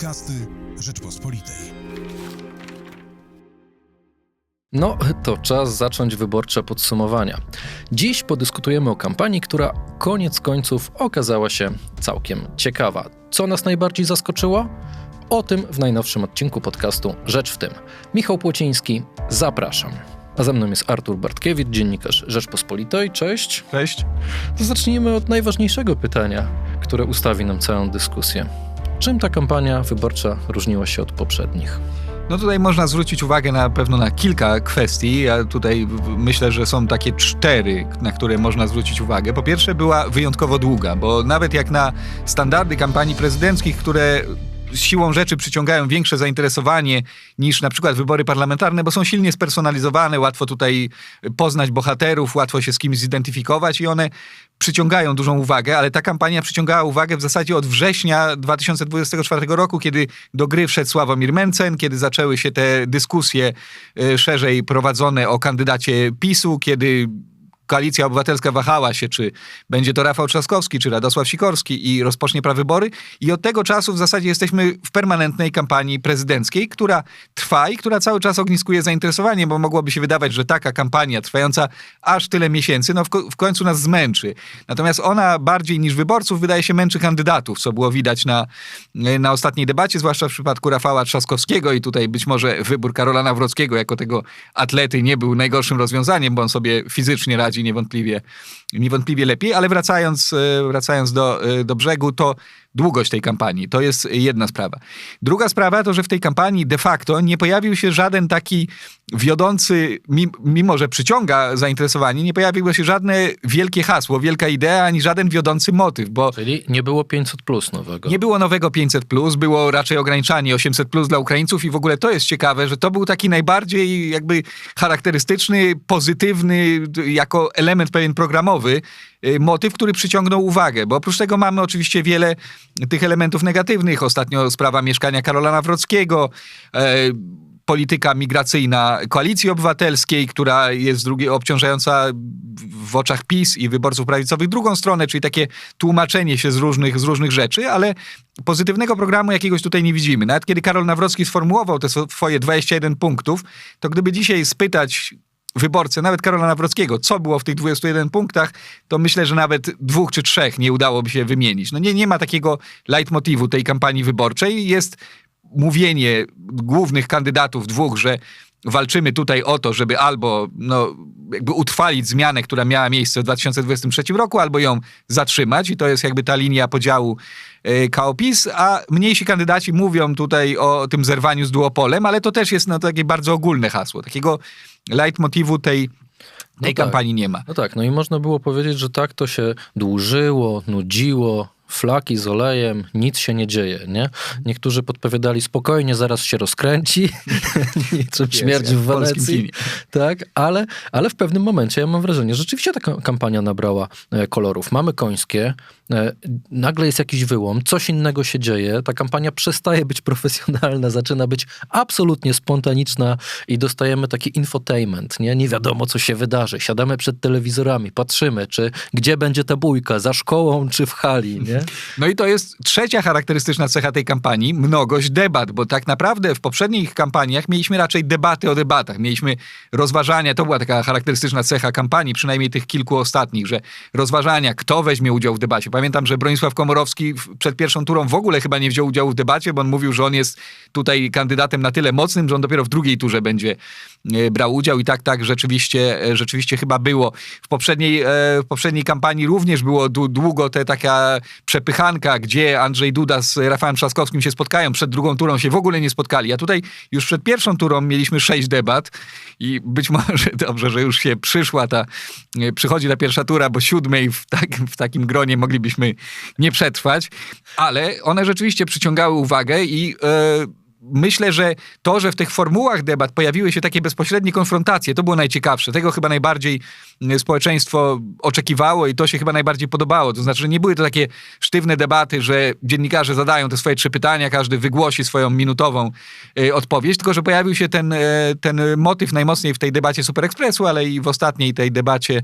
Podcasty Rzeczpospolitej. No, to czas zacząć wyborcze podsumowania. Dziś podyskutujemy o kampanii, która koniec końców okazała się całkiem ciekawa. Co nas najbardziej zaskoczyło? O tym w najnowszym odcinku podcastu Rzecz w tym. Michał Płociński, zapraszam. A ze mną jest Artur Bartkiewicz, dziennikarz Rzeczpospolitej. Cześć. Cześć. To zacznijmy od najważniejszego pytania, które ustawi nam całą dyskusję. Czym ta kampania wyborcza różniła się od poprzednich? No tutaj można zwrócić uwagę na pewno na kilka kwestii. Ja tutaj myślę, że są takie cztery, na które można zwrócić uwagę. Po pierwsze była wyjątkowo długa, bo nawet jak na standardy kampanii prezydenckich, które siłą rzeczy przyciągają większe zainteresowanie niż na przykład wybory parlamentarne, bo są silnie spersonalizowane, łatwo tutaj poznać bohaterów, łatwo się z kimś zidentyfikować i one przyciągają dużą uwagę, ale ta kampania przyciągała uwagę w zasadzie od września 2024 roku, kiedy do gry wszedł Sławomir Mencen, kiedy zaczęły się te dyskusje y, szerzej prowadzone o kandydacie PiSu, kiedy Koalicja Obywatelska wahała się, czy będzie to Rafał Trzaskowski, czy Radosław Sikorski i rozpocznie prawybory. I od tego czasu w zasadzie jesteśmy w permanentnej kampanii prezydenckiej, która trwa i która cały czas ogniskuje zainteresowanie, bo mogłoby się wydawać, że taka kampania trwająca aż tyle miesięcy, no w, w końcu nas zmęczy. Natomiast ona bardziej niż wyborców wydaje się męczy kandydatów, co było widać na, na ostatniej debacie, zwłaszcza w przypadku Rafała Trzaskowskiego i tutaj być może wybór Karola Nawrockiego jako tego atlety nie był najgorszym rozwiązaniem, bo on sobie fizycznie radzi niewątpliwie, niewątpliwie lepiej, ale wracając, e, wracając do, e, do brzegu, to długość tej kampanii. To jest jedna sprawa. Druga sprawa to, że w tej kampanii de facto nie pojawił się żaden taki wiodący, mimo że przyciąga zainteresowanie, nie pojawiło się żadne wielkie hasło, wielka idea, ani żaden wiodący motyw, bo... Czyli nie było 500 plus nowego. Nie było nowego 500 plus, było raczej ograniczanie 800 plus dla Ukraińców i w ogóle to jest ciekawe, że to był taki najbardziej jakby charakterystyczny, pozytywny, jako element pewien programowy, y, motyw, który przyciągnął uwagę, bo oprócz tego mamy oczywiście wiele tych elementów negatywnych. Ostatnio sprawa mieszkania Karola Nawrockiego, e, polityka migracyjna Koalicji Obywatelskiej, która jest drugi, obciążająca w oczach PiS i wyborców prawicowych drugą stronę, czyli takie tłumaczenie się z różnych, z różnych rzeczy, ale pozytywnego programu jakiegoś tutaj nie widzimy. Nawet kiedy Karol Nawrocki sformułował te swoje 21 punktów, to gdyby dzisiaj spytać wyborcę, nawet Karola Nawrockiego, co było w tych 21 punktach, to myślę, że nawet dwóch czy trzech nie udałoby się wymienić. No nie, nie ma takiego leitmotivu tej kampanii wyborczej. Jest mówienie głównych kandydatów dwóch, że walczymy tutaj o to, żeby albo no, jakby utrwalić zmianę, która miała miejsce w 2023 roku, albo ją zatrzymać i to jest jakby ta linia podziału e, KOPIS, a mniejsi kandydaci mówią tutaj o tym zerwaniu z duopolem, ale to też jest no, takie bardzo ogólne hasło. Takiego leitmotivu tej tej no tak. kampanii nie ma. No tak, no i można było powiedzieć, że tak to się dłużyło, nudziło, flaki z olejem, nic się nie dzieje, nie? Niektórzy podpowiadali spokojnie, zaraz się rozkręci, niczym śmierć w Wenecji, tak, ale, ale w pewnym momencie ja mam wrażenie, że rzeczywiście ta kampania nabrała e, kolorów. Mamy końskie, e, nagle jest jakiś wyłom, coś innego się dzieje, ta kampania przestaje być profesjonalna, zaczyna być absolutnie spontaniczna i dostajemy taki infotainment, nie? Nie wiadomo, co się wydarzy. Siadamy przed telewizorami, patrzymy, czy gdzie będzie ta bójka, za szkołą czy w hali, nie? No i to jest trzecia charakterystyczna cecha tej kampanii, mnogość debat, bo tak naprawdę w poprzednich kampaniach mieliśmy raczej debaty o debatach, mieliśmy rozważania, to była taka charakterystyczna cecha kampanii, przynajmniej tych kilku ostatnich, że rozważania, kto weźmie udział w debacie. Pamiętam, że Bronisław Komorowski przed pierwszą turą w ogóle chyba nie wziął udziału w debacie, bo on mówił, że on jest tutaj kandydatem na tyle mocnym, że on dopiero w drugiej turze będzie brał udział i tak, tak rzeczywiście, e, rzeczywiście chyba było. W poprzedniej, e, w poprzedniej kampanii również było długo te taka przepychanka, gdzie Andrzej Duda z Rafałem Trzaskowskim się spotkają. Przed drugą turą się w ogóle nie spotkali. A tutaj już przed pierwszą turą mieliśmy sześć debat i być może dobrze, że już się przyszła ta, e, przychodzi ta pierwsza tura, bo siódmej w, tak, w takim gronie moglibyśmy nie przetrwać, ale one rzeczywiście przyciągały uwagę i e, myślę, że to, że w tych formułach debat pojawiły się takie bezpośrednie konfrontacje, to było najciekawsze. Tego chyba najbardziej y, społeczeństwo oczekiwało i to się chyba najbardziej podobało. To znaczy, że nie były to takie sztywne debaty, że dziennikarze zadają te swoje trzy pytania, każdy wygłosi swoją minutową y, odpowiedź, tylko że pojawił się ten, y, ten motyw najmocniej w tej debacie Super Expressu, ale i w ostatniej tej debacie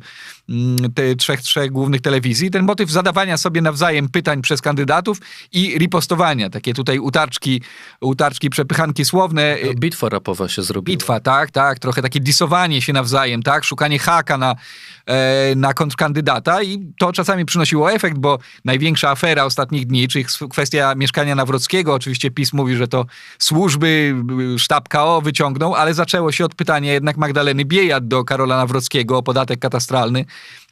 mm, te trzech, trzech głównych telewizji. Ten motyw zadawania sobie nawzajem pytań przez kandydatów i ripostowania. Takie tutaj utarczki, utarczki przepychanki słowne. y, Bitwa rapowa się zrobiła. Bitwa, tak, tak, trochę takie disowanie się nawzajem, tak, szukanie haka na, e, na kontrkandydata i to czasami przynosiło efekt, bo największa afera ostatnich dni, czyli kwestia mieszkania Nawrockiego, oczywiście PiS mówi, że to służby, sztab KO wyciągnął, ale zaczęło się od pytania jednak Magdaleny Biejat do Karola Nawrockiego o podatek katastralny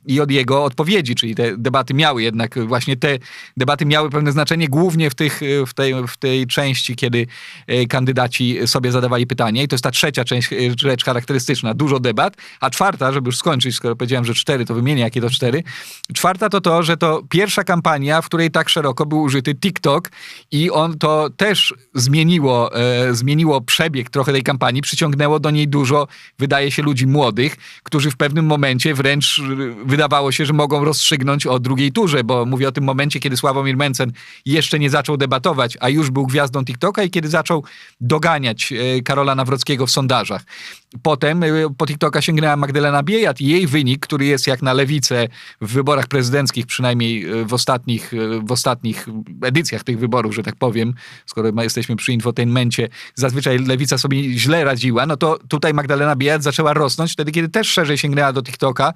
i od jego odpowiedzi, czyli te debaty miały jednak, właśnie te debaty miały pewne znaczenie, głównie w, tych, w, tej, w tej części, kiedy e, kandydaci sobie zadawali pytania i to jest ta trzecia część, e, rzecz charakterystyczna, dużo debat, a czwarta, żeby już skończyć, skoro powiedziałem, że cztery, to wymienię, jakie to cztery. Czwarta to to, że to pierwsza kampania, w której tak szeroko był użyty TikTok i on to też zmieniło, e, zmieniło przebieg trochę tej kampanii, przyciągnęło do niej dużo, wydaje się, ludzi młodych, którzy w pewnym momencie wręcz wydawało się, że mogą rozstrzygnąć o drugiej turze, bo mówię o tym momencie, kiedy Sławomir Mencen jeszcze nie zaczął debatować, a już był gwiazdą TikToka i kiedy zaczął doganiać e, Karola Nawrockiego w sondażach. Potem e, po TikToka sięgnęła Magdalena Biejat i jej wynik, który jest jak na lewicę w wyborach prezydenckich, przynajmniej e, w ostatnich, w ostatnich edycjach tych wyborów, że tak powiem, skoro jesteśmy przy infotainmencie, zazwyczaj lewica sobie źle radziła, no to tutaj Magdalena Biejat zaczęła rosnąć wtedy, kiedy też szerzej sięgnęła do TikToka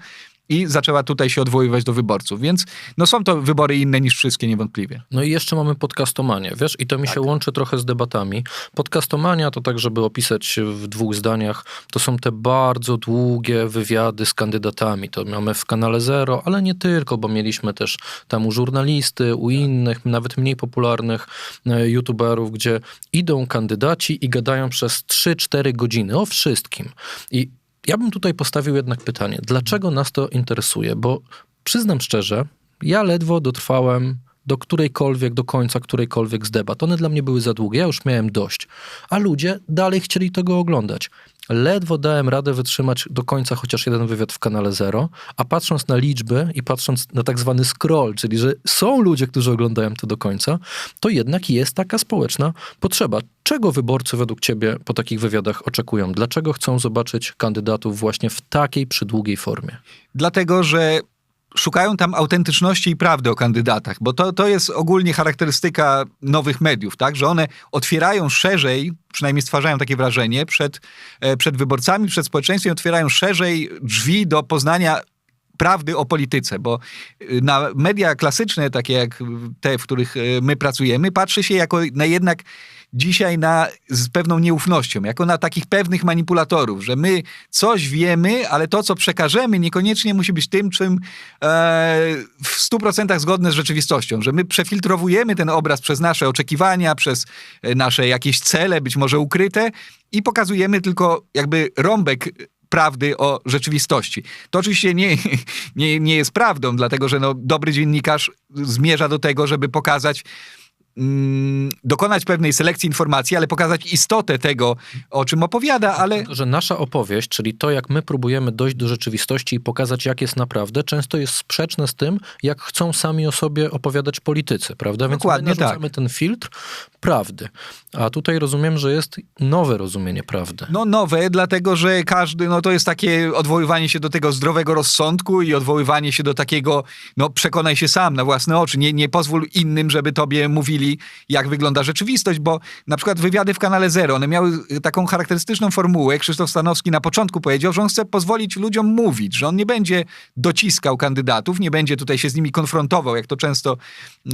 i zaczęła tutaj się odwoływać do wyborców. Więc no są to wybory inne niż wszystkie niewątpliwie. No i jeszcze mamy podcastomanię, wiesz, i to mi się łączy trochę z debatami. Podcastomania to tak, żeby opisać w dwóch zdaniach, to są te bardzo długie wywiady z kandydatami. To mamy w kanale Zero, ale nie tylko, bo mieliśmy też tam u żurnalisty, u innych, nawet mniej popularnych e, youtuberów, gdzie idą kandydaci i gadają przez 3-4 godziny o wszystkim. I ja bym tutaj postawił jednak pytanie, dlaczego nas to interesuje? Bo przyznam szczerze, ja ledwo dotrwałem do którejkolwiek, do końca którejkolwiek z debat. One dla mnie były za długie, ja już miałem dość. A ludzie dalej chcieli tego oglądać. Ledwo dałem radę wytrzymać do końca chociaż jeden wywiad w kanale Zero, a patrząc na liczby i patrząc na tak zwany scroll, czyli że są ludzie, którzy oglądają to do końca, to jednak jest taka społeczna potrzeba. Czego wyborcy według ciebie po takich wywiadach oczekują? Dlaczego chcą zobaczyć kandydatów właśnie w takiej przydługiej formie? Dlatego, że szukają tam autentyczności i prawdy o kandydatach, bo to, to jest ogólnie charakterystyka nowych mediów, tak? że one otwierają szerzej, przynajmniej stwarzają takie wrażenie, przed, e, przed wyborcami, przed społeczeństwem, otwierają szerzej drzwi do poznania prawdy o polityce, bo y, na media klasyczne, takie jak te, w których y, my pracujemy, patrzy się jako na jednak dzisiaj na, z pewną nieufnością, jako na takich pewnych manipulatorów, że my coś wiemy, ale to, co przekażemy, niekoniecznie musi być tym, czym e, w 100% zgodne z rzeczywistością, że my przefiltrowujemy ten obraz przez nasze oczekiwania, przez e, nasze jakieś cele, być może ukryte i pokazujemy tylko jakby rąbek prawdy o rzeczywistości. To oczywiście nie, nie, nie jest prawdą, dlatego że no, dobry dziennikarz zmierza do tego, żeby pokazać mm, dokonać pewnej selekcji informacji, ale pokazać istotę tego, o czym opowiada, ale że nasza opowieść, czyli to, jak my próbujemy dojść do rzeczywistości i pokazać, jak jest naprawdę, często jest sprzeczne z tym, jak chcą sami o sobie opowiadać politycy, prawda? Więc Dokładnie my narzucamy tak. ten filtr prawdy. A tutaj rozumiem, że jest nowe rozumienie prawdy. no nowe, dlatego że każdy, no to jest takie odwoływanie się do tego zdrowego rozsądku i odwoływanie się do takiego, no przekonaj się sam na własne oczy, nie, nie pozwól innym, żeby tobie mówili, jak wygląda rzeczywistość, bo na przykład wywiady w kanale Zero, one miały taką charakterystyczną formułę. Krzysztof Stanowski na początku powiedział, że on chce pozwolić ludziom mówić, że on nie będzie dociskał kandydatów, nie będzie tutaj się z nimi konfrontował, jak to często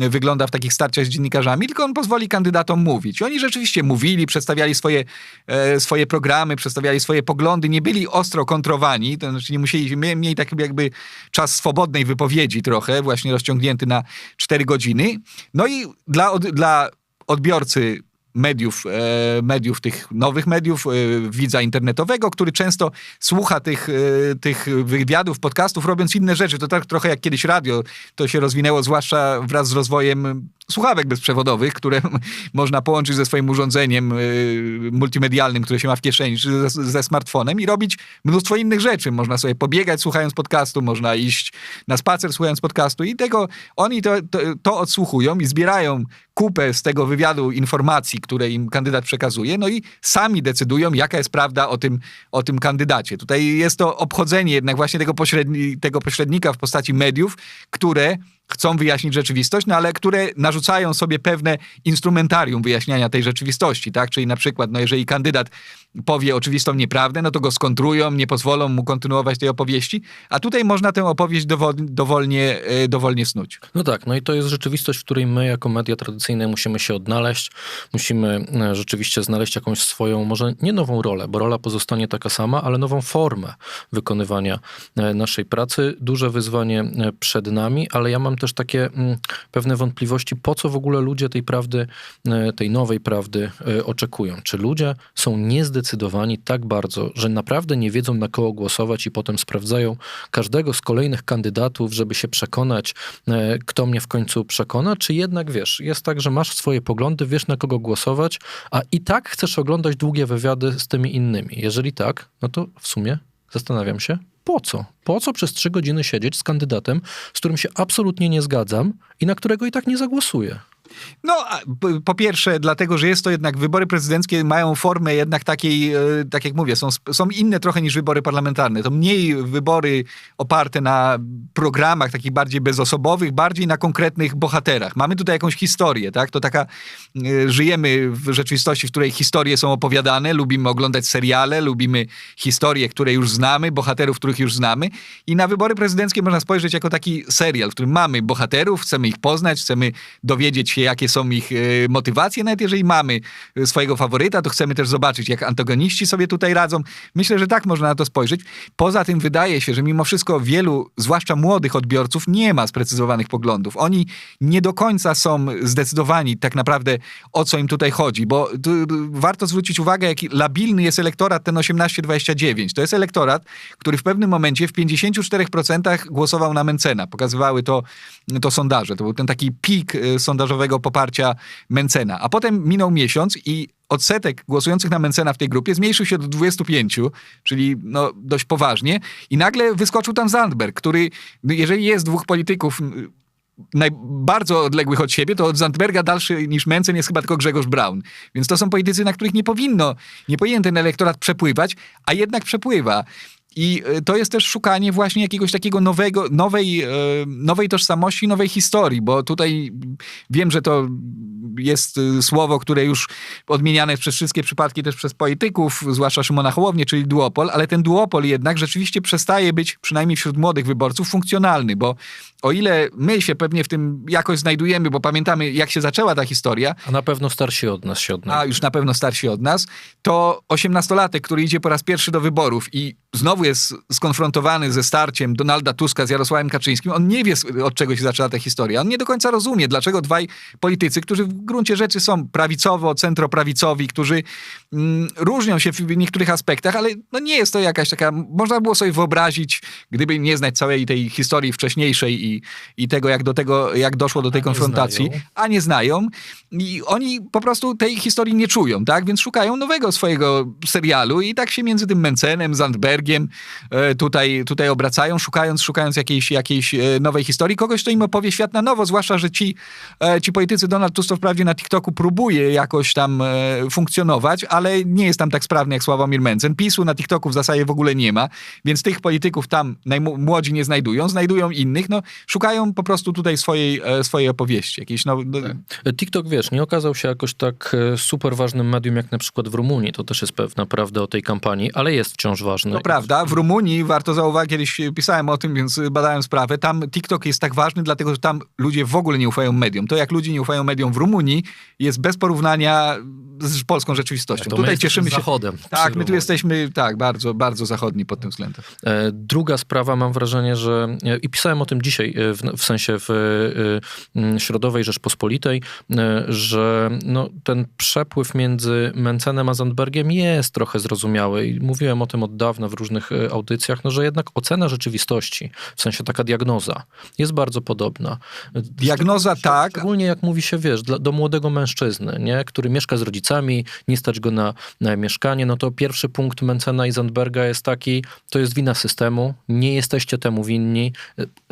y, wygląda w takich starciach z dziennikarzami, tylko on pozwoli kandydatom mówić. I oni rzeczywiście mówili, przedstawiali swoje, e, swoje programy, przedstawiali swoje poglądy, nie byli ostro kontrowani, to znaczy nie musieli, mie- mieli tak jakby czas swobodnej wypowiedzi trochę, właśnie rozciągnięty na 4 godziny. No i dla, od, dla odbiorcy mediów, e, mediów tych nowych mediów, e, widza internetowego, który często słucha tych, e, tych wywiadów, podcastów, robiąc inne rzeczy. To tak trochę jak kiedyś radio, to się rozwinęło, zwłaszcza wraz z rozwojem słuchawek bezprzewodowych, które można połączyć ze swoim urządzeniem y, multimedialnym, które się ma w kieszeni, czy ze, smartfonem i robić mnóstwo innych rzeczy. Można sobie pobiegać słuchając podcastu, można iść na spacer słuchając podcastu i tego oni to, to, to odsłuchują i zbierają kupę z tego wywiadu informacji, które im kandydat przekazuje, no i sami decydują, jaka jest prawda o tym, o tym kandydacie. Tutaj jest to obchodzenie jednak właśnie tego, pośredni, tego pośrednika w postaci mediów, które chcą wyjaśnić rzeczywistość, no ale które narzucają sobie pewne instrumentarium wyjaśniania tej rzeczywistości, tak? Czyli na przykład, no jeżeli kandydat powie oczywistą nieprawdę, no to go skontrują, nie pozwolą mu kontynuować tej opowieści, a tutaj można tę opowieść dowol, dowolnie, e, dowolnie snuć. No tak, no i to jest rzeczywistość, w której my jako media tradycyjne musimy się odnaleźć, musimy e, rzeczywiście znaleźć jakąś swoją, może nie nową rolę, bo rola pozostanie taka sama, ale nową formę wykonywania e, naszej pracy. Duże wyzwanie przed nami, ale ja mam też takie mm, pewne wątpliwości, po co w ogóle ludzie tej prawdy, e, tej nowej prawdy e, oczekują. Czy ludzie są niezdecydowani tak bardzo, że naprawdę nie wiedzą na kogo głosować i potem sprawdzają każdego z kolejnych kandydatów, żeby się przekonać, e, kto mnie w końcu przekona, czy jednak wiesz, jest tak, że masz swoje poglądy, wiesz na kogo głosować, a i tak chcesz oglądać długie wywiady z tymi innymi. Jeżeli tak, no to w sumie zastanawiam się, po co? Po co przez trzy godziny siedzieć z kandydatem, z którym się absolutnie nie zgadzam i na którego i tak nie zagłosuję? No, po pierwsze, dlatego, że jest to jednak wybory prezydenckie mają formę jednak takiej, e, tak jak mówię, są, są inne trochę niż wybory parlamentarne. To mniej wybory oparte na programach takich bardziej bezosobowych, bardziej na konkretnych bohaterach. Mamy tutaj jakąś historię, tak? To taka, e, żyjemy w rzeczywistości, w której historie są opowiadane, lubimy oglądać seriale, lubimy historie, które już znamy, bohaterów, których już znamy i na wybory prezydenckie można spojrzeć jako taki serial, w którym mamy bohaterów, chcemy ich poznać, chcemy dowiedzieć się, jakie są ich e, motywacje. Nawet jeżeli mamy e, swojego faworyta, to chcemy też zobaczyć, jak antagoniści sobie tutaj radzą. Myślę, że tak można na to spojrzeć. Poza tym wydaje się, że mimo wszystko wielu, zwłaszcza młodych odbiorców, nie ma sprecyzowanych poglądów. Oni nie do końca są zdecydowani tak naprawdę, o co im tutaj chodzi, bo tu, warto zwrócić uwagę, jaki labilny jest elektorat ten 18-29. To jest elektorat, który w pewnym momencie w 54% głosował na Mencena. Pokazywały to, to sondaże. To był ten taki pik y, poparcia Mencena. A potem minął miesiąc i odsetek głosujących na Mencena w tej grupie zmniejszył się do 25, czyli no, dość poważnie. I nagle wyskoczył tam Zandberg, który, no, jeżeli jest dwóch polityków naj, bardzo odległych od siebie, to od Zandberga dalszy niż Mencen jest chyba tylko Grzegorz Braun. Więc to są politycy, na których nie powinno, nie powinien ten elektorat przepływać, a jednak przepływa. I y, to jest też szukanie właśnie jakiegoś takiego nowego, nowej, e, nowej tożsamości, nowej historii, bo tutaj wiem, że to jest y, słowo, które już odmieniane jest przez wszystkie przypadki też przez polityków, zwłaszcza Szymona Hołownię, czyli duopol, ale ten duopol jednak rzeczywiście przestaje być, przynajmniej wśród młodych wyborców, funkcjonalny, bo o ile my się pewnie w tym jakoś znajdujemy, bo pamiętamy, jak się zaczęła ta historia, A na pewno starsi od nas się odnajdą. a już na pewno starsi od nas, to osiemnastolatek, który idzie po raz pierwszy do wyborów i znowu jest skonfrontowany ze starciem Donalda Tuska z Jarosławem Kaczyńskim, on nie wie, od czego się zaczęła ta historia. On nie do końca rozumie, dlaczego dwaj politycy, którzy w gruncie rzeczy są prawicowo, centroprawicowi, którzy mm, różnią się w niektórych aspektach, ale no nie jest to jakaś taka, można było sobie wyobrazić, gdyby nie znać całej tej historii wcześniejszej i, i tego, jak do tego, jak doszło do tej nie konfrontacji, znają. a nie znają i oni po prostu tej historii nie czują, tak? Więc szukają nowego swojego serialu i tak się między tym Mencenem, Zandbergiem tutaj, tutaj obracają, szukając, szukając jakiejś, jakiejś e, nowej historii, kogoś, kto im opowie świat na nowo, zwłaszcza, że ci, e, ci politycy, Donald Tusk wprawdzie na TikToku próbuje jakoś tam e, funkcjonować, ale nie jest tam tak sprawny jak Sławomir Mencen. PiSu na TikToku w zasadzie w ogóle nie ma, więc tych polityków tam najmłodzi nie znajdują, znajdują innych, no szukają po prostu tutaj swojej, e, swojej opowieści. Jakiejś, no, no, TikTok, wiesz, nie okazał się jakoś tak e, super ważnym medium jak na przykład w Rumunii. To też jest pewna prawda o tej kampanii, ale jest wciąż ważny. To prawda. W Rumunii, warto zauważyć, kiedyś pisałem o tym, więc badałem sprawę, tam TikTok jest tak ważny, dlatego że tam ludzie w ogóle nie ufają mediom. To jak ludzie nie ufają mediom w Rumunii jest bez porównania z polską rzeczywistością. To Tutaj cieszymy się... zachodem. Tak, my tu jesteśmy tak, bardzo, bardzo zachodni pod tym względem. E, Druga sprawa, mam wrażenie, że e, i pisałem o tym dzisiaj, e, w, w sensie w Środowej Rzeczpospolitej, że no, ten przepływ między Mencenem a Zandbergiem jest trochę zrozumiały i mówiłem o tym od dawna w różnych audycjach, no, że jednak ocena rzeczywistości, w sensie taka diagnoza, jest bardzo podobna. Diagnoza tak, Szczególnie jak mówi się, wiesz, dla, do młodego mężczyzny, nie? który mieszka z rodzicami, nie stać go na, na mieszkanie, no to pierwszy punkt Mencena i Zandberga jest taki, to jest wina systemu, nie jesteście temu winni,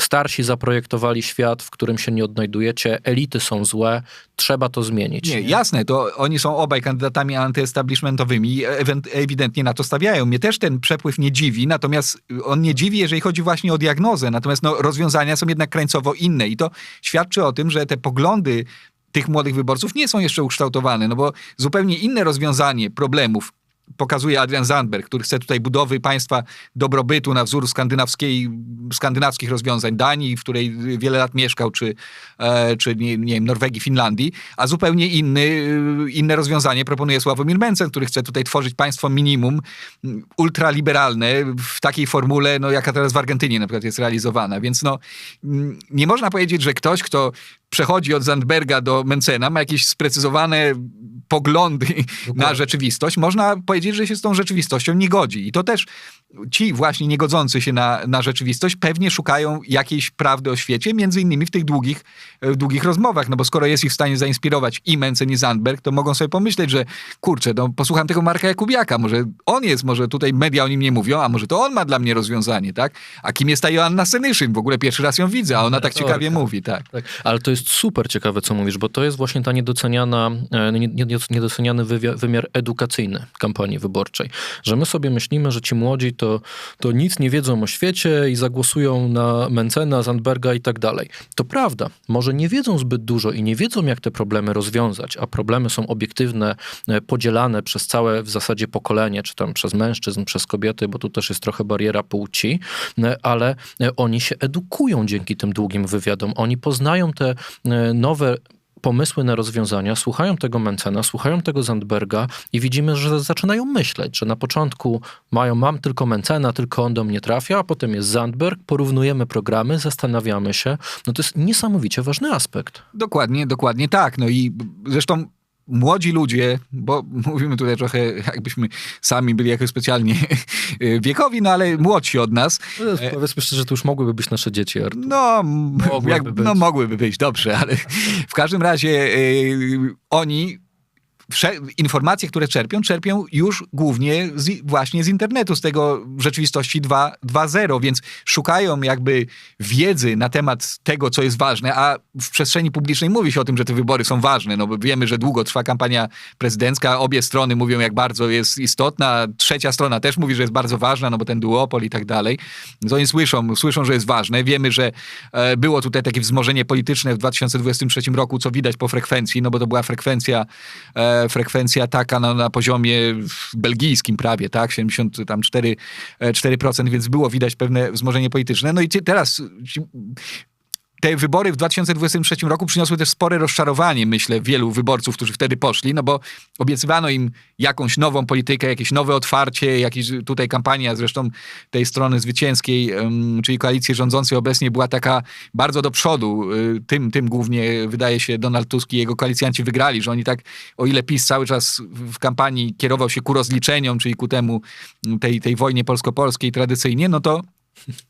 starsi zaprojektowali świat, w którym się nie odnajdujecie, elity są złe, trzeba to zmienić. Nie, jasne, to oni są obaj kandydatami antyestablishmentowymi ewen- ewidentnie na to stawiają. Mnie też ten przepływ nie dziwi, natomiast on nie dziwi, jeżeli chodzi właśnie o diagnozę. Natomiast no, rozwiązania są jednak krańcowo inne i to świadczy o tym, że te poglądy tych młodych wyborców nie są jeszcze ukształtowane, no bo zupełnie inne rozwiązanie problemów pokazuje Adrian Zandberg, który chce tutaj budowy państwa dobrobytu na wzór skandynawskiej, skandynawskich rozwiązań Danii, w której wiele lat mieszkał, czy, e, czy nie, nie wiem, Norwegii, Finlandii, a zupełnie inny, inne rozwiązanie proponuje Sławomir Mencen, który chce tutaj tworzyć państwo minimum mm, ultraliberalne w takiej formule, no, jaka teraz w Argentynie na przykład jest realizowana. Więc no, mm, nie można powiedzieć, że ktoś, kto przechodzi od Zandberga do Mencena, ma jakieś sprecyzowane poglądy na rzeczywistość. Można powiedzieć, że się z tą rzeczywistością nie godzi. I to też ci właśnie niegodzący się na, na rzeczywistość pewnie szukają jakiejś prawdy o świecie, między innymi w tych długich, w długich rozmowach, no bo skoro jest ich w stanie zainspirować i Mencen i Zandberg, to mogą sobie pomyśleć, że kurczę, no posłucham tego Marka Jakubiaka, może on jest, może tutaj media o nim nie mówią, a może to on ma dla mnie rozwiązanie, tak? A kim jest ta Joanna Senyszyn? W ogóle pierwszy raz ją widzę, a ona tak ciekawie mówi, tak. Tak, ale to jest super ciekawe, co mówisz, bo to jest właśnie ta niedoceniana, e, nie- nie- niedoceniany wymiar edukacyjny kampanii wyborczej. Że my sobie myślimy, że ci młodzi to, to nic nie wiedzą o świecie i zagłosują na Mencena, Zandberga i tak dalej. To prawda, może nie wiedzą zbyt dużo i nie wiedzą, jak te problemy rozwiązać, a problemy są obiektywne, e, podzielane przez całe w zasadzie pokolenie, czy tam przez mężczyzn, przez kobiety, bo tu też jest trochę bariera płci, e, ale oni się edukują dzięki tym długim wywiadom. Oni poznają te nowe pomysły na rozwiązania, słuchają tego Mencena, słuchają tego Zandberga i widzimy, że zaczynają myśleć, że na początku mają, mam tylko Mencena, tylko on do mnie trafia, a potem jest Zandberg, porównujemy programy, zastanawiamy się. No to jest niesamowicie ważny aspekt. Dokładnie, dokładnie tak. No i zresztą młodzi ludzie, bo mówimy tutaj trochę jakbyśmy sami byli jakoś specjalnie wiekowi, no ale młodsi od nas, E, Powiedzmy szczerze, że to już mogłyby być nasze dzieci, Artur. no, Mogłyby jak, być. no mogłyby być, dobrze, ale w każdym razie y, oni informacje, które czerpią, czerpią już głównie z, właśnie z internetu, z tego rzeczywistości 2 2.0, więc szukają jakby wiedzy na temat tego, co jest ważne, a w przestrzeni publicznej mówi się o tym, że te wybory są ważne, no bo wiemy, że długo trwa kampania prezydencka, obie strony mówią, jak bardzo jest istotna, trzecia strona też mówi, że jest bardzo ważna, no bo ten duopol i tak dalej. Więc oni słyszą, słyszą, że jest ważne. Wiemy, że e, było tutaj takie wzmożenie polityczne w 2023 roku, co widać po frekwencji, no bo to była frekwencja, e, frekwencja taka na, na poziomie belgijskim prawie, tak, 74%, e, 4%, więc było widać pewne wzmożenie polityczne. No i teraz te wybory w 2023 roku przyniosły też spore rozczarowanie, myślę, wielu wyborców, którzy wtedy poszli, no bo obiecywano im jakąś nową politykę, jakieś nowe otwarcie, jakieś tutaj kampania zresztą tej strony zwycięskiej, czyli koalicji rządzącej obecnie była taka bardzo do przodu. Y, Tym, tym głównie wydaje się Donald Tusk i jego koalicjanci wygrali, że oni tak, o ile PiS cały czas w kampanii kierował się ku rozliczeniom, czyli ku temu, tej, tej wojnie polsko-polskiej tradycyjnie, no to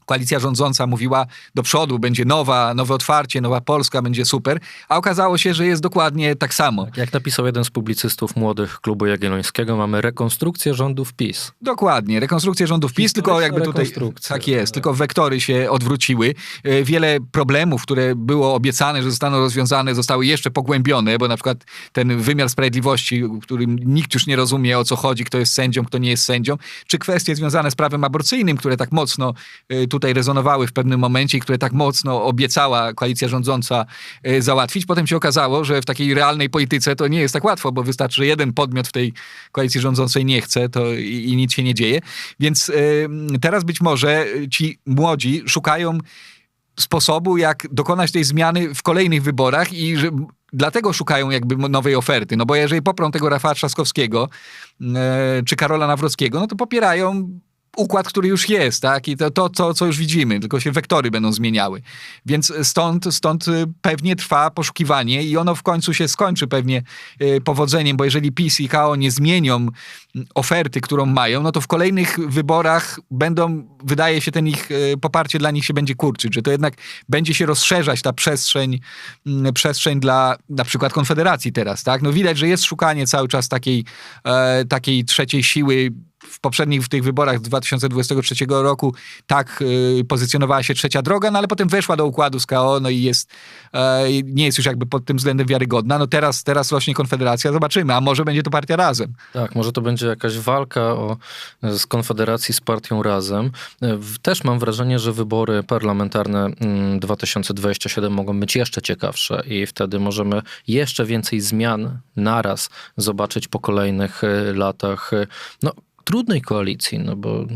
koalicja rządząca mówiła do przodu, będzie nowa, nowe otwarcie, nowa Polska, będzie super, a okazało się, że jest dokładnie tak samo. Jak napisał jeden z publicystów młodych klubu jagiellońskiego, mamy rekonstrukcję rządów PiS. Dokładnie, rekonstrukcję rządów PiS, tylko jakby tutaj, tak jest, tylko wektory się odwróciły. E, Wiele problemów, które było obiecane, że zostaną rozwiązane, zostały jeszcze pogłębione, bo na przykład ten wymiar sprawiedliwości, którym nikt już nie rozumie o co chodzi, kto jest sędzią, kto nie jest sędzią, czy kwestie związane z prawem aborcyjnym, które tak mocno tutaj rezonowały w pewnym momencie i które tak mocno obiecała koalicja rządząca e, załatwić. Potem się okazało, że w takiej realnej polityce to nie jest tak łatwo, bo wystarczy, że jeden podmiot w tej koalicji rządzącej nie chce to i, i nic się nie dzieje. Więc e, teraz być może ci młodzi szukają sposobu, jak dokonać tej zmiany w kolejnych wyborach i że dlatego szukają jakby nowej oferty. No bo jeżeli poprą tego Rafała Trzaskowskiego czy Karola Nawrockiego, no to popierają układ, który już jest, tak? I to, to, to, co już widzimy, tylko się wektory będą zmieniały. Więc stąd, stąd y, pewnie trwa poszukiwanie i ono w końcu się skończy pewnie y, powodzeniem, bo jeżeli PiS i KO nie zmienią mm, oferty, którą mają, no to w kolejnych wyborach będą, wydaje się, ten ich y, poparcie dla nich się będzie kurczyć, że to jednak będzie się rozszerzać ta przestrzeń, mm, przestrzeń dla na przykład Konfederacji teraz, tak? No widać, że jest szukanie cały czas takiej, e, takiej trzeciej siły w poprzednich w tych wyborach z 2023 roku tak y, pozycjonowała się trzecia droga, no ale potem weszła do układu z KO, no i jest, e, nie jest już jakby pod tym względem wiarygodna. No teraz, teraz rośnie Konfederacja, zobaczymy, a może będzie to partia razem. Tak, może to będzie jakaś walka o, z Konfederacji z partią Razem. E, Też mam wrażenie, że wybory parlamentarne mm, 2027 mogą być jeszcze ciekawsze i wtedy możemy jeszcze więcej zmian naraz zobaczyć po kolejnych e, latach. No, trudnej koalicji, no bo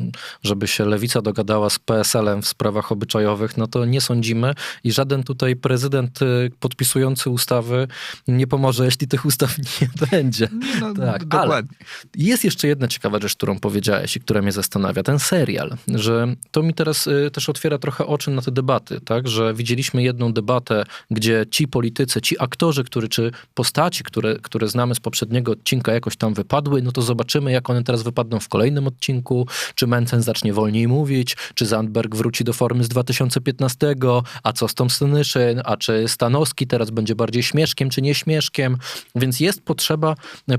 żeby się lewica dogadała z PSL-em w sprawach obyczajowych, no to nie sądzimy i żaden tutaj prezydent e, podpisujący ustawy nie pomoże, jeśli tych ustaw nie będzie. Nie, no, Tak, dokładnie. Jest jeszcze jedna ciekawa rzecz, którą powiedziałeś i która mnie zastanawia. Ten serial, że to mi teraz y, też otwiera trochę oczy na te debaty, tak? Że widzieliśmy jedną debatę, gdzie ci politycy, ci aktorzy, którzy, czy postaci, które, które znamy z poprzedniego odcinka jakoś tam wypadły, no to zobaczymy, jak one teraz wypadną w kolejnym odcinku, czy Mencen zacznie wolniej mówić, czy Zandberg wróci do formy z 2015, a co z Tom Senyszyn, a czy Stanowski teraz będzie bardziej śmieszkiem, czy nie śmieszkiem, więc jest potrzeba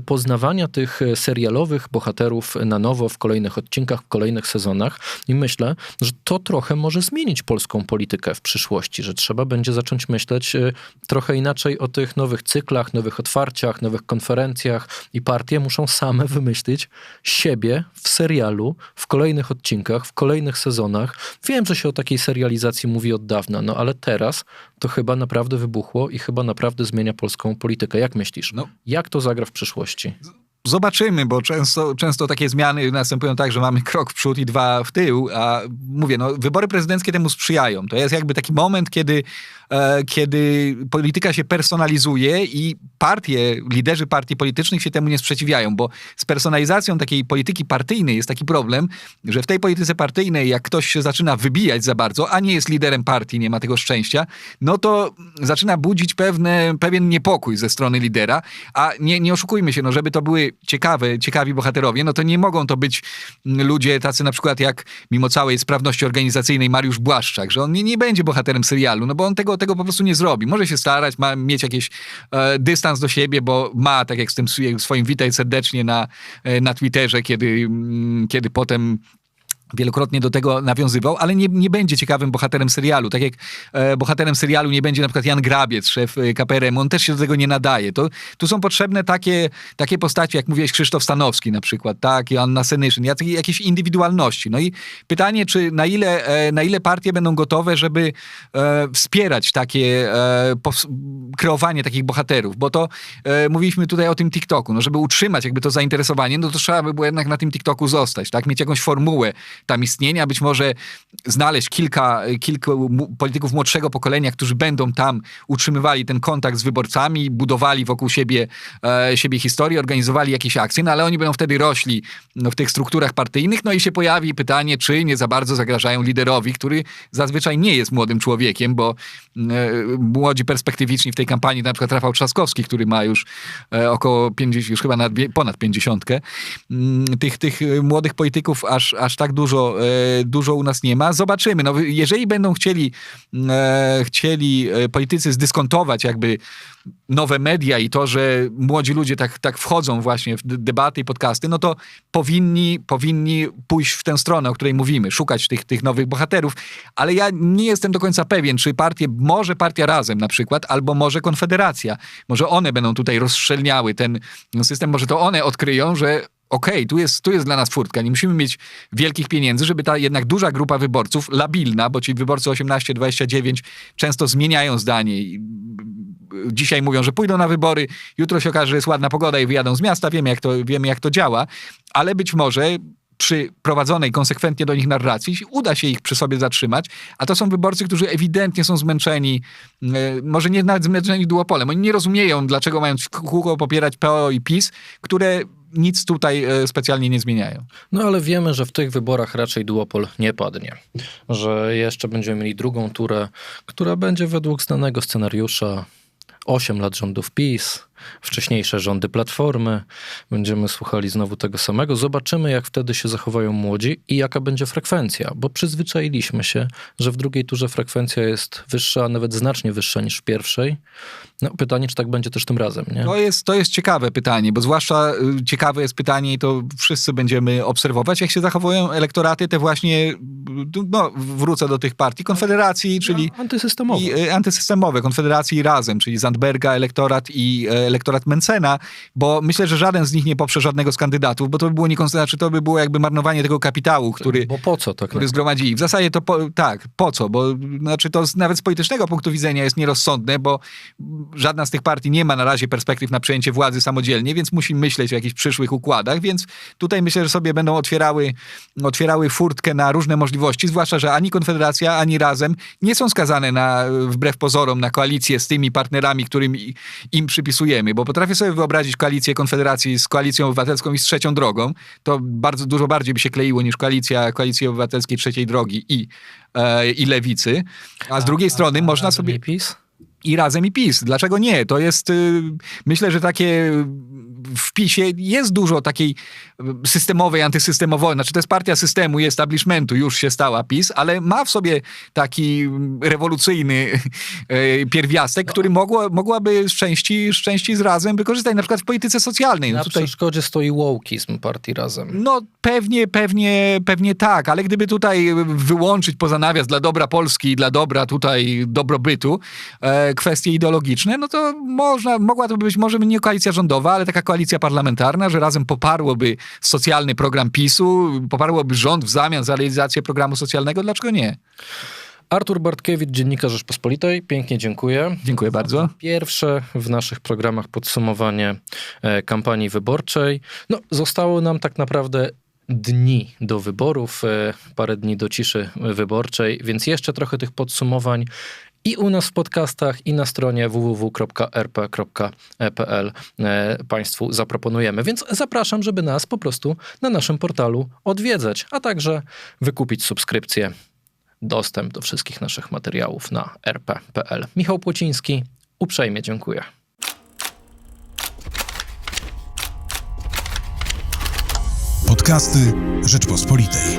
poznawania tych serialowych bohaterów na nowo w kolejnych odcinkach, w kolejnych sezonach. I myślę, że to trochę może zmienić polską politykę w przyszłości, że trzeba będzie zacząć myśleć e, trochę inaczej o tych nowych cyklach, nowych otwarciach, nowych konferencjach i partie muszą same wymyślić siebie w serialu, w kolejnych odcinkach, w kolejnych sezonach. Wiem, że się o takiej serializacji mówi od dawna, no ale teraz to chyba naprawdę wybuchło i chyba naprawdę zmienia polską politykę. Jak myślisz? No. Jak to zagra w przyszłości? Zobaczymy, bo często, często takie zmiany następują tak, że mamy krok w przód i dwa w tył, a mówię, no, wybory prezydenckie temu sprzyjają. To jest jakby taki moment, kiedy, e, kiedy polityka się personalizuje i partie, liderzy partii politycznych się temu nie sprzeciwiają, bo z personalizacją takiej polityki partyjnej jest taki problem, że w tej polityce partyjnej, jak ktoś się zaczyna wybijać za bardzo, a nie jest liderem partii, nie ma tego szczęścia, no to zaczyna budzić pewne, pewien niepokój ze strony lidera, a nie, nie oszukujmy się, no żeby to były ciekawe, ciekawi bohaterowie, no to nie mogą to być ludzie tacy na przykład jak mimo całej sprawności organizacyjnej Mariusz Błaszczak, że on nie, nie będzie bohaterem serialu, no bo on tego, tego po prostu nie zrobi. Może się starać, ma mieć jakiś e, dystans do siebie, bo ma, tak jak z tym swoim witaj serdecznie na, e, na Twitterze, kiedy, mm, kiedy potem wielokrotnie do tego nawiązywał, ale nie, nie będzie ciekawym bohaterem serialu. Tak jak e, bohaterem serialu nie będzie na przykład Jan Grabiec, szef e, KPRM, on też się do tego nie nadaje. To, tu są potrzebne takie, takie postaci, jak mówiłeś, Krzysztof Stanowski na przykład, tak, i Anna Senyszyn, jak- jakieś indywidualności. No i pytanie, czy na ile, e, na ile partie będą gotowe, żeby e, wspierać takie e, kreowanie takich bohaterów, bo to e, mówiliśmy tutaj o tym TikToku, no żeby utrzymać jakby to zainteresowanie, no to trzeba by było jednak na tym TikToku zostać, tak, mieć jakąś formułę tam istnienia, być może znaleźć kilka, kilku polityków młodszego pokolenia, którzy będą tam utrzymywali ten kontakt z wyborcami, budowali wokół siebie, e, siebie historię, organizowali jakieś akcje, no ale oni będą wtedy rośli no, w tych strukturach partyjnych, no i się pojawi pytanie, czy nie za bardzo zagrażają liderowi, który zazwyczaj nie jest młodym człowiekiem, bo e, młodzi perspektywiczni w tej kampanii, na przykład Rafał Trzaskowski, który ma już e, około 50, już chyba nad, ponad 50, mm, tych, tych młodych polityków aż, aż tak dużo, e, dużo u nas nie ma. Zobaczymy. No, jeżeli będą chcieli, e, chcieli e, politycy zdyskontować jakby nowe media i to, że młodzi ludzie tak, tak wchodzą właśnie w debaty i podcasty, no to powinni, powinni pójść w tę stronę, o której mówimy, szukać tych, tych nowych bohaterów. Ale ja nie jestem do końca pewien, czy partie, może partia Razem na przykład, albo może Konfederacja. Może one będą tutaj rozstrzelniały ten system, może to one odkryją, że okej, tu, jest, tu jest dla nas furtka, nie musimy mieć wielkich pieniędzy, żeby ta jednak duża grupa wyborców, labilna, bo ci wyborcy 18-29 często zmieniają zdanie i dzisiaj mówią, że pójdą na wybory, jutro się okaże, że jest ładna pogoda i wyjadą z miasta, wiemy jak to, wiemy jak to działa, ale być może przy prowadzonej konsekwentnie do nich narracji uda się ich przy sobie zatrzymać, a to są wyborcy, którzy ewidentnie są zmęczeni, e, może nie nawet zmęczeni duopolem, oni nie rozumieją, dlaczego mają kółko popierać PO i PiS, które nic tutaj e, specjalnie nie zmieniają. No ale wiemy, że w tych wyborach raczej duopol nie padnie. Że jeszcze będziemy mieli drugą turę, która będzie według znanego scenariusza 8 lat rządów PiS, wcześniejsze rządy Platformy. Będziemy słuchali znowu tego samego. Zobaczymy, jak wtedy się zachowają młodzi i jaka będzie frekwencja, bo przyzwyczailiśmy się, że w drugiej turze frekwencja jest wyższa, a nawet znacznie wyższa niż w pierwszej. No pytanie, czy tak będzie też tym razem, nie? To jest, to jest ciekawe pytanie, bo zwłaszcza y, ciekawe jest pytanie i to wszyscy będziemy obserwować, jak się zachowują elektoraty te właśnie, y, no wrócę do tych partii, Konfederacji, czyli No, antysystemowo. i y, antysystemowe, Konfederacji razem, czyli Zandberga elektorat i e, elektorat Mencena, bo myślę, że żaden z nich nie poprze żadnego z kandydatów, bo to by było niekonsystentne, znaczy to by było jakby marnowanie tego kapitału, który, Bo po co tak? który zgromadzili. W zasadzie to po, tak, po co? Bo znaczy to z, nawet z politycznego punktu widzenia jest nierozsądne, bo żadna z tych partii nie ma na razie perspektyw na przejęcie władzy samodzielnie, więc musi myśleć o jakichś przyszłych układach, więc tutaj myślę, że sobie będą otwierały, otwierały furtkę na różne możliwości, zwłaszcza, że ani Konfederacja, ani Razem nie są skazane na, wbrew pozorom, na koalicję z tymi partnerami, którym im przypisujemy, bo potrafię sobie wyobrazić koalicję Konfederacji z Koalicją Obywatelską i z Trzecią Drogą, to bardzo dużo bardziej by się kleiło niż koalicja Koalicji Obywatelskiej Trzeciej Drogi i, e, i Lewicy, a z drugiej strony można sobie I PiS? i razem i PiS. Dlaczego nie? To jest, y, myślę, że takie w PiSie jest dużo takiej systemowej, antysystemowej, znaczy to jest partia systemu i establishmentu, już się stała PiS, ale ma w sobie taki rewolucyjny y, pierwiastek, który mogło, mogłaby z części, z części z razem wykorzystać, na przykład w polityce socjalnej. No Na tutaj przeszkodzie stoi wołkizm partii razem. no pewnie, pewnie, pewnie tak, ale gdyby tutaj wyłączyć poza nawias dla dobra Polski i dla dobra tutaj dobrobytu e, kwestie ideologiczne, no to można, mogła to być może nie koalicja rządowa, ale taka koalicja parlamentarna, że razem poparłoby socjalny program PiSu, poparłoby rząd w zamian za realizację programu socjalnego, dlaczego nie? Artur Bartkiewicz, Dziennikarz Rzeczpospolitej, pięknie dziękuję. Dziękuję bardzo. Pierwsze w naszych programach podsumowanie e, kampanii wyborczej. No, zostało nam tak naprawdę dni do wyborów, e, parę dni do ciszy wyborczej, więc jeszcze trochę tych podsumowań i u nas w podcastach, i na stronie www.rp.pl e, Państwu zaproponujemy. Więc zapraszam, żeby nas po prostu na naszym portalu odwiedzać, a także wykupić subskrypcję dostęp do wszystkich naszych materiałów na rp.pl. Michał Płociński, uprzejmie dziękuję. Podcasty Rzeczpospolitej.